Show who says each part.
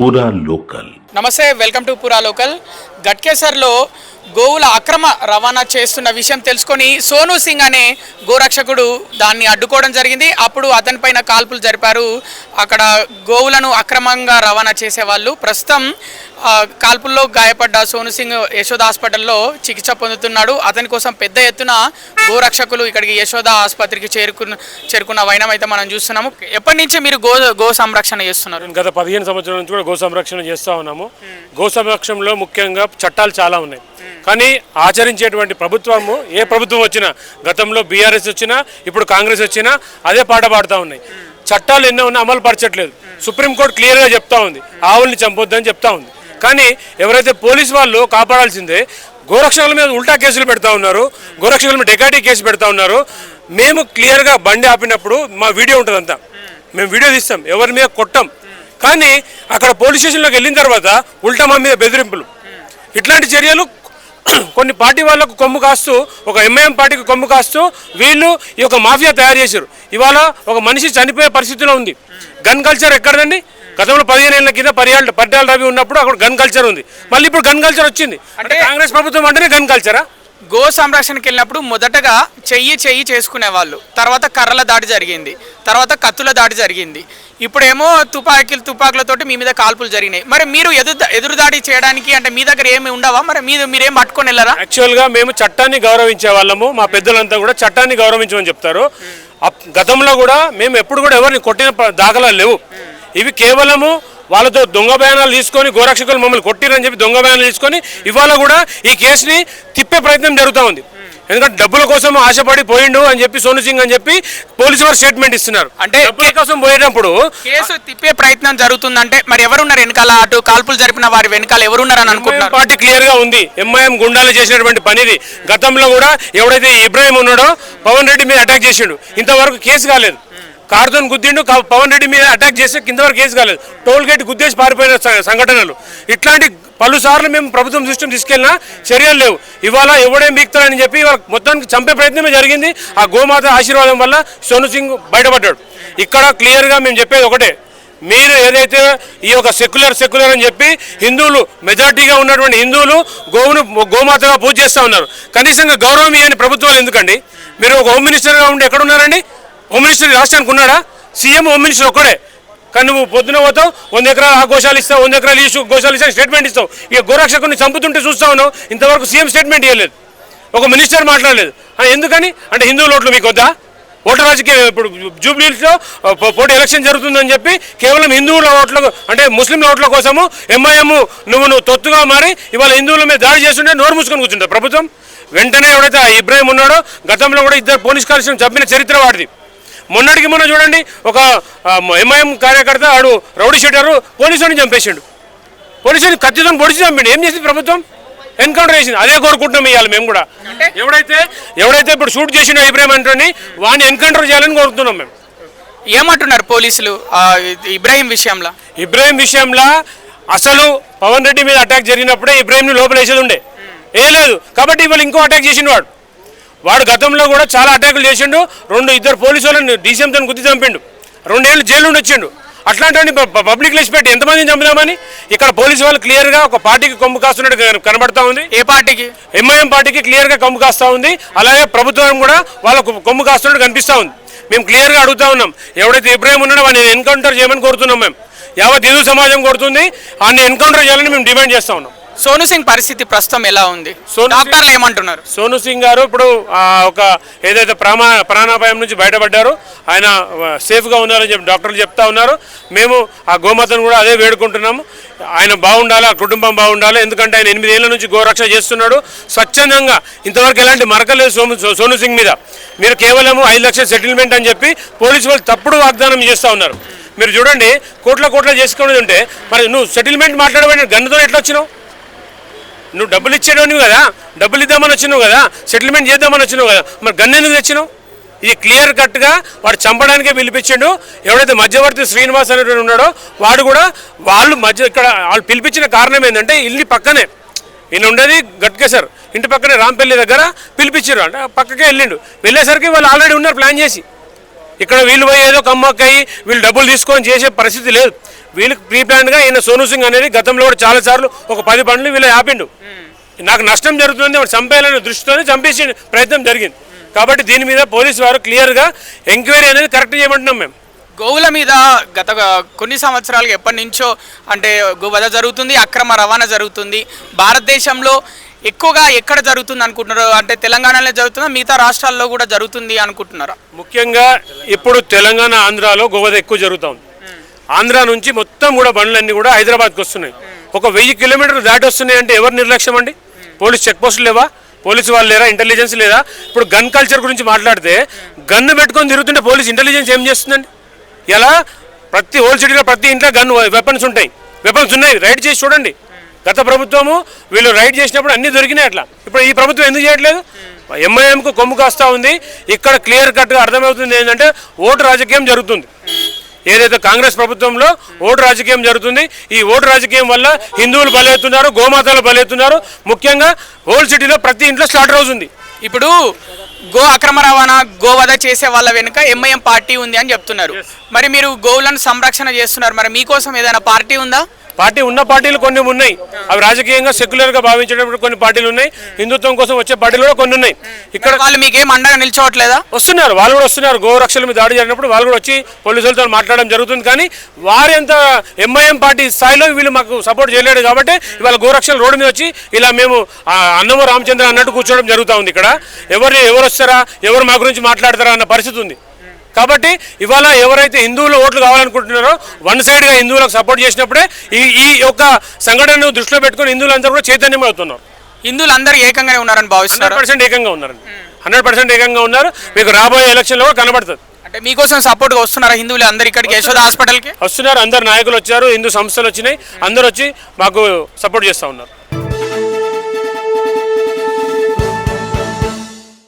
Speaker 1: పూరా లోకల్
Speaker 2: నమస్తే welcome to పురా లోకల్. గట్కేసర్లో గోవుల అక్రమ రవాణా చేస్తున్న విషయం తెలుసుకొని సోను సింగ్ అనే గోరక్షకుడు దాన్ని అడ్డుకోవడం జరిగింది. అప్పుడు అతనిపైన కాల్పులు జరిపారు. అక్కడ గోవులను అక్రమంగా రవాణా చేసేవాళ్ళు. ప్రస్తుతం కాల్పుల్లో గాయపడ్డ సోను సింగ్ యశోద హాస్పిటల్లో చికిత్స పొందుతున్నాడు. అతని కోసం పెద్ద ఎత్తున గోరక్షకులు ఇక్కడికి యశోద ఆసుపత్రికి చేరుకున్న చేరుకున్న వైనం అయితే మనం చూస్తున్నాము. ఎప్పటి నుంచి మీరు గో గో సంరక్షణ చేస్తున్నారు?
Speaker 3: గత పదిహేను సంవత్సరాల నుంచి కూడా గో సంరక్షణ చేస్తూ ఉన్నాము. గో సంరక్షణలో ముఖ్యంగా చట్టాలు చాలా ఉన్నాయి. కానీ ఆచరించేటువంటి ప్రభుత్వము ఏ ప్రభుత్వం వచ్చినా గతంలో బీఆర్ఎస్ వచ్చినా ఇప్పుడు కాంగ్రెస్ వచ్చినా అదే పాట పాడుతూ ఉన్నాయి. చట్టాలు ఎన్నో ఉన్నా అమలు పరచట్లేదు. సుప్రీంకోర్టు క్లియర్గా చెప్తా ఉంది. ఆవుల్ని చంపొద్దని చెప్తా ఉంది. కానీ ఎవరైతే పోలీస్ వాళ్ళు కాపాడాల్సిందే గోరక్షకుల మీద ఉల్టా కేసులు పెడతా ఉన్నారు. గోరక్షకుల మీద డెకాటీ కేసు పెడతా ఉన్నారు. మేము క్లియర్గా బండి ఆపినప్పుడు మా వీడియో ఉంటుంది అంతా మేము వీడియో తీస్తాం. ఎవరి మీద కొట్టం. కానీ అక్కడ పోలీస్ స్టేషన్లోకి వెళ్ళిన తర్వాత ఉల్టా మా మీద బెదిరింపులు. ఇట్లాంటి చర్యలు కొన్ని పార్టీ వాళ్ళకు కొమ్ము కాస్తూ ఒక ఎంఐఎం పార్టీకి కొమ్ము కాస్తూ వీళ్ళు ఈ యొక్క మాఫియా తయారు చేశారు. ఇవాళ ఒక మనిషి చనిపోయే పరిస్థితిలో ఉంది. గన్ కల్చర్ ఎక్కడదండి? గతంలో పదిహేను ఏళ్ళ కింద పర్యాల పట్టాల రవి ఉన్నప్పుడు అక్కడ గన్ కల్చర్ ఉంది. మళ్ళీ ఇప్పుడు గన్ కల్చర్ వచ్చింది. అంటే కాంగ్రెస్ ప్రభుత్వం అంటేనే గన్ కల్చరా?
Speaker 2: గో సంరక్షణకి వెళ్ళినప్పుడు మొదటగా చెయ్యి చెయ్యి చేసుకునేవాళ్ళు. తర్వాత కర్రల దాడి జరిగింది. తర్వాత కత్తుల దాడి జరిగింది. ఇప్పుడేమో తుపాకీలు తుపాకులతోటి మీ మీద కాల్పులు జరిగినాయి. మరి మీరు ఎదురు ఎదురు దాడి చేయడానికి అంటే మీ దగ్గర ఏమి ఉండవా? మరి మీరు మీరేం పట్టుకొని వెళ్ళరా?
Speaker 3: యాక్చువల్గా మేము చట్టాన్ని గౌరవించే వాళ్ళము. మా పెద్దలంతా కూడా చట్టాన్ని గౌరవించమని చెప్తారు. అప్- గతంలో కూడా మేము ఎప్పుడు కూడా ఎవరిని కొట్టిన దాఖలాలు లేవు. ఇవి కేవలము వాళ్ళతో దొంగ బయానాలు తీసుకొని గోరక్షకులు మమ్మల్ని కొట్టిరని చెప్పి దొంగ బయానాలు తీసుకొని ఇవాళ కూడా ఈ కేసుని తిప్పే ప్రయత్నం జరుగుతూ ఉంది. ఎందుకంటే డబ్బుల కోసం ఆశపడి పోయిండు అని చెప్పి సోను సింగ్ అని చెప్పి పోలీసు వారు స్టేట్మెంట్ ఇస్తున్నారు. అంటే డబ్బుల కోసం పోయేటప్పుడు
Speaker 2: కేసు తిప్పే ప్రయత్నం జరుగుతుందంటే మరి ఎవరున్నారు వెనకాల అటు కాల్పులు జరిపిన వారి వెనకాల ఎవరున్నారని అనుకుంటున్నారు?
Speaker 3: పార్టీ క్లియర్గా ఉంది. ఎంఐఎం గుండాలు చేసినటువంటి పనిది. గతంలో కూడా ఎవడైతే ఇబ్రాహిం ఉన్నాడో పవన్ రెడ్డి మీద అటాక్ చేసిండు. ఇంతవరకు కేసు కాలేదు. కార్తో గుద్దిండు పవన్ రెడ్డి మీద అటాక్ చేస్తే కిందవరకు కేసు కాలేదు. టోల్ గేట్ గుద్దేసి పారిపోయిన సంఘటనలు. ఇట్లాంటి పలుసార్లు మేము ప్రభుత్వం సిస్టమ్ తీసుకెళ్ళినా చర్యలు లేవు. ఇవాళ ఎవడేం బీక్తాడని చెప్పి ఇవాళ మొత్తానికి చంపే ప్రయత్నమే జరిగింది. ఆ గోమాత ఆశీర్వాదం వల్ల సోను సింగ్ బయటపడ్డాడు. ఇక్కడ క్లియర్గా మేము చెప్పేది ఒకటే. మీరు ఏదైతే ఈ యొక్క సెక్యులర్ సెక్యులర్ అని చెప్పి హిందువులు మెజార్టీగా ఉన్నటువంటి హిందువులు గోవును గోమాతగా పూజ చేస్తూ ఉన్నారు. కనీసంగా గౌరవం ఇవ్వని ప్రభుత్వాలు ఎందుకండి? మీరు ఒక హోమ్ మినిస్టర్గా ఉండి ఎక్కడ ఉన్నారండి హోమ్ మినిస్టర్ రాష్ట్రానికి ఉన్నాడా? సీఎం హోమ్ మినిస్టర్ ఒక్కడే. కానీ నువ్వు పొద్దున పోతావు వంద ఎకరాలు ఆ గోశాలు ఇస్తావు వంద ఎకరాలు ఈ గోశాలు ఇస్తావు స్టేట్మెంట్ ఇస్తావు. ఇక గోరక్షకుని చంపుతుంటే చూస్తా ఉన్నావు ఇంతవరకు సీఎం స్టేట్మెంట్ ఇవ్వలేదు ఒక మినిస్టర్ మాట్లాడలేదు. ఎందుకని? అంటే హిందువుల ఓట్లు మీకు వద్దా? ఓటర్ రాజకీయం ఇప్పుడు జూబ్లీస్లో పోటీ ఎలక్షన్ జరుగుతుందని చెప్పి కేవలం హిందువుల ఓట్ల అంటే ముస్లింల ఓట్ల కోసము ఎంఐఎం నువ్వు నువ్వు తొత్తుగా మారి ఇవాళ హిందువుల మీద దాడి చేస్తుంటే నోరు మూసుకొని కూర్చుంటావు ప్రభుత్వం. వెంటనే ఎవడైతే ఆ ఇబ్రాహిం ఉన్నాడో గతంలో కూడా ఇద్దరు పోలీస్ కానిస్టేబుల్ చంపిన చరిత్ర వాడిది. మొన్నటికి మొన్న చూడండి ఒక ఎంఐఎం కార్యకర్త ఆడు రౌడీ షెటరు పోలీసుని చంపేసిండు. పోలీసుని కత్తితో పొడిచి చంపిండు. ఏం చేసింది ప్రభుత్వం? ఎన్కౌంటర్ చేసింది. అదే కోరుకుంటున్నాం ఇవాళ మేము కూడా. ఎవడైతే ఎవడైతే ఇప్పుడు షూట్ చేసిన ఇబ్రాహిం అంటోని వాడిని ఎన్కౌంటర్ చేయాలని కోరుతున్నాం మేము.
Speaker 2: ఏమంటున్నారు పోలీసులు ఇబ్రాహిం విషయంలో?
Speaker 3: ఇబ్రాహిం విషయంలో అసలు పవన్ రెడ్డి మీద అటాక్ జరిగినప్పుడే ఇబ్రాహింని లోపల వేసేది ఉండే. ఏ లేదు. కాబట్టి ఇవాళ ఇంకో అటాక్ చేసిండు వాడు. వాడు గతంలో కూడా చాలా అటాకులు చేసిండు. రెండు ఇద్దరు పోలీసు వాళ్ళని డీసీఎంతో గుద్ది చంపిండు. రెండేళ్ళు జైలు నుండి వచ్చిండు. అట్లాంటి పబ్లిక్ లిస్ట్ పెట్టి ఎంతమందిని చంపుదామని ఇక్కడ పోలీసు వాళ్ళు క్లియర్గా ఒక పార్టీకి కొమ్ము కాస్తున్నట్టు కన- కనబడతా ఉంది.
Speaker 2: ఏ పార్టీకి?
Speaker 3: ఎంఐఎం పార్టీకి క్లియర్గా కొమ్ము కాస్తా ఉంది. అలాగే ప్రభుత్వం కూడా వాళ్ళకు కొమ్ము కాస్తున్నట్టు కనిపిస్తూ ఉంది. మేము క్లియర్గా అడుగుతా ఉన్నాం. ఎవడైతే ఇబ్రాహిం ఉన్నాడో వాడిని ఎన్కౌంటర్ చేయమని కోరుతున్నాం మేము. యావత్ హిందూ సమాజం కోరుతుంది. వాడిని ఎన్కౌంటర్ చేయాలని మేము డిమాండ్ చేస్తా ఉన్నాం.
Speaker 2: సోను సింగ్ పరిస్థితి ప్రస్తుతం ఎలా ఉంది? డాక్టర్లు ఏమంటున్నారు?
Speaker 3: సోను సింగ్ గారు ఇప్పుడు ఒక ఏదైతే ప్రామా ప్రాణాపాయం నుంచి బయటపడ్డారు ఆయన సేఫ్గా ఉన్నారని చెప్పి డాక్టర్లు చెప్తా ఉన్నారు. మేము ఆ గోమాతను కూడా అదే వేడుకుంటున్నాము. ఆయన బాగుండాలి ఆ కుటుంబం బాగుండాలి. ఎందుకంటే ఆయన ఎనిమిది ఏళ్ళ నుంచి గోరక్ష చేస్తున్నాడు. స్వచ్ఛందంగా ఇంతవరకు ఎలాంటి మరకలేదు సోము సో- సోను సింగ్ మీద. మీరు కేవలము ఐదు లక్షల సెటిల్మెంట్ అని చెప్పి పోలీసు వాళ్ళు తప్పుడు వాగ్దానం చేస్తూ ఉన్నారు. మీరు చూడండి కోట్ల కోట్ల చేసుకునేది ఉంటే మరి నువ్వు సెటిల్మెంట్ మాట్లాడబడిన గన్నుతో ఎట్లా వచ్చినావు? నువ్వు డబ్బులు ఇచ్చేటోనివి కదా డబ్బులు ఇద్దామని వచ్చినావు కదా సెటిల్మెంట్ చేద్దామని వచ్చినావు కదా మరి గన్ ఎందుకు తెచ్చినావు? ఇది క్లియర్ కట్గా వాడు చంపడానికే పిలిపించాడు ఎవడైతే మధ్యవర్తి శ్రీనివాస్ అనేటువంటి ఉన్నాడో వాడు కూడా వాళ్ళు మధ్య ఇక్కడ వాళ్ళు పిలిపించిన కారణం ఏంటంటే ఇల్లు పక్కనే. ఈయన ఉండేది గట్కేసర్. ఇంటి పక్కనే రాంపల్లి దగ్గర పిలిపించారు అంటే పక్కకే వెళ్ళిండు. వెళ్ళేసరికి వాళ్ళు ఆల్రెడీ ఉన్నారు ప్లాన్ చేసి. ఇక్కడ వీళ్ళు పోయి ఏదో కమ్మక్కయి వీళ్ళు డబ్బులు తీసుకొని చేసే పరిస్థితి లేదు. వీళ్ళకి ప్రీ ప్లాన్గా ఈయన సోను సింగ్ అనేది గతంలో కూడా చాలా సార్లు ఒక పది పనులు వీళ్ళు ఆపిండు నాకు నష్టం జరుగుతుంది వాడు చంపేయాలనే దృష్టితోనే చంపేసే ప్రయత్నం జరిగింది. కాబట్టి దీని మీద పోలీసు వారు క్లియర్గా ఎంక్వైరీ అనేది కరెక్ట్ చేయమంటున్నాం మేము.
Speaker 2: గోవుల మీద గత కొన్ని సంవత్సరాలుగా ఎప్పటి నుంచో అంటే గోవధ జరుగుతుంది అక్రమ రవాణా జరుగుతుంది. భారతదేశంలో ఎక్కువగా ఎక్కడ జరుగుతుంది అనుకుంటున్నారు? అంటే తెలంగాణలో జరుగుతుందా? మిగతా రాష్ట్రాల్లో కూడా జరుగుతుంది అనుకుంటున్నారా?
Speaker 3: ముఖ్యంగా ఇప్పుడు తెలంగాణ ఆంధ్రాలో గోవద ఎక్కువ జరుగుతుంది ఆంధ్ర నుంచి మొత్తం కూడా బండ్లన్నీ కూడా హైదరాబాద్కి వస్తున్నాయి. ఒక వెయ్యి కిలోమీటర్లు దాటి వస్తున్నాయి అంటే ఎవరు నిర్లక్ష్యం అండి? పోలీస్ చెక్ పోస్టులు లేవా? పోలీసు వాళ్ళు లేరా? ఇంటెలిజెన్స్ లేదా? ఇప్పుడు గన్ కల్చర్ గురించి మాట్లాడితే గన్ను పెట్టుకొని తిరుగుతుంటే పోలీస్ ఇంటెలిజెన్స్ ఏం చేస్తుందండి? ఎలా? ప్రతి హోల్ సిటీలో ప్రతి ఇంట్లో గన్ వెపన్స్ ఉంటాయి. వెపన్స్ ఉన్నాయి. రైడ్ చేసి చూడండి. గత ప్రభుత్వము వీళ్ళు రైడ్ చేసినప్పుడు అన్ని దొరికినాయి అట్లా. ఇప్పుడు ఈ ప్రభుత్వం ఎందుకు చేయట్లేదు? ఎంఐఎంకు కొమ్ము కాస్తా ఉంది. ఇక్కడ క్లియర్ కట్గా అర్థమవుతుంది ఏంటంటే ఓటు రాజకీయం జరుగుతుంది. ఏదైతే కాంగ్రెస్ ప్రభుత్వంలో ఓటు రాజకీయం జరుగుతుంది ఈ ఓటు రాజకీయం వల్ల హిందువులు బలవుతున్నారు గోమాతలు బలవుతున్నారు ముఖ్యంగా హోల్ సిటీలో ప్రతి ఇంట్లో స్లాటర్ హౌస్ ఉంది.
Speaker 2: ఇప్పుడు గో అక్రమ రవాణా గోవధ చేసే వాళ్ళ వెనుక ఎంఐఎం పార్టీ ఉంది అని చెప్తున్నారు. మరి మీరు గోవులను సంరక్షణ చేస్తున్నారు. మరి మీకోసం ఏదైనా పార్టీ ఉందా?
Speaker 3: పార్టీ ఉన్న పార్టీలు కొన్ని ఉన్నాయి. అవి రాజకీయంగా సెక్యులర్గా భావించేటప్పుడు కొన్ని పార్టీలు ఉన్నాయి. హిందుత్వం కోసం వచ్చే పార్టీలు కూడా కొన్ని ఉన్నాయి. ఇక్కడ
Speaker 2: వాళ్ళు మీకేం అండగా నిల్చోవట్లేదా?
Speaker 3: వస్తున్నారు. వాళ్ళు కూడా వస్తున్నారు. గోరక్షల మీద దాడి జరిగినప్పుడు వాళ్ళు కూడా వచ్చి పోలీసులతో మాట్లాడడం జరుగుతుంది. కానీ వారి అంత ఎంఐఎం పార్టీ స్థాయిలో వీళ్ళు మాకు సపోర్ట్ చేయలేడు కాబట్టి ఇవాళ గోరక్షలు రోడ్డు మీద వచ్చి ఇలా మేము అన్నమ రామచంద్ర అన్నట్టు కూర్చోవడం జరుగుతూ ఉంది ఇక్కడ. ఎవరు ఎవరు వస్తారా? ఎవరు మా గురించి మాట్లాడతారా? అన్న పరిస్థితి ఉంది. కాబట్టి ఇవాళ ఎవరైతే హిందువులు ఓట్లు కావాలనుకుంటున్నారో వన్ సైడ్గా హిందువులకు సపోర్ట్ చేసినప్పుడే ఈ ఈ యొక్క సంఘటనను దృష్టిలో పెట్టుకొని హిందువులందరూ కూడా చైతన్యం అవుతున్నారు
Speaker 2: హిందువులు అందరూ ఏకంగానే ఉన్నారని భావిస్తున్నారు.
Speaker 3: పర్సెంట్ ఏకంగా ఉన్నారండి హండ్రెడ్ పర్సెంట్ ఏకంగా ఉన్నారు. మీకు రాబోయే ఎలక్షన్లో కూడా కనబడుతుంది.
Speaker 2: అంటే మీకోసం సపోర్ట్గా వస్తున్నారా హిందువులు అందరు ఇక్కడికి? యశోద హాస్పిటల్కి?
Speaker 3: వస్తున్నారు. అందరు నాయకులు వచ్చారు. హిందూ సంస్థలు వచ్చినాయి. అందరు వచ్చి మాకు సపోర్ట్ చేస్తూ ఉన్నారు.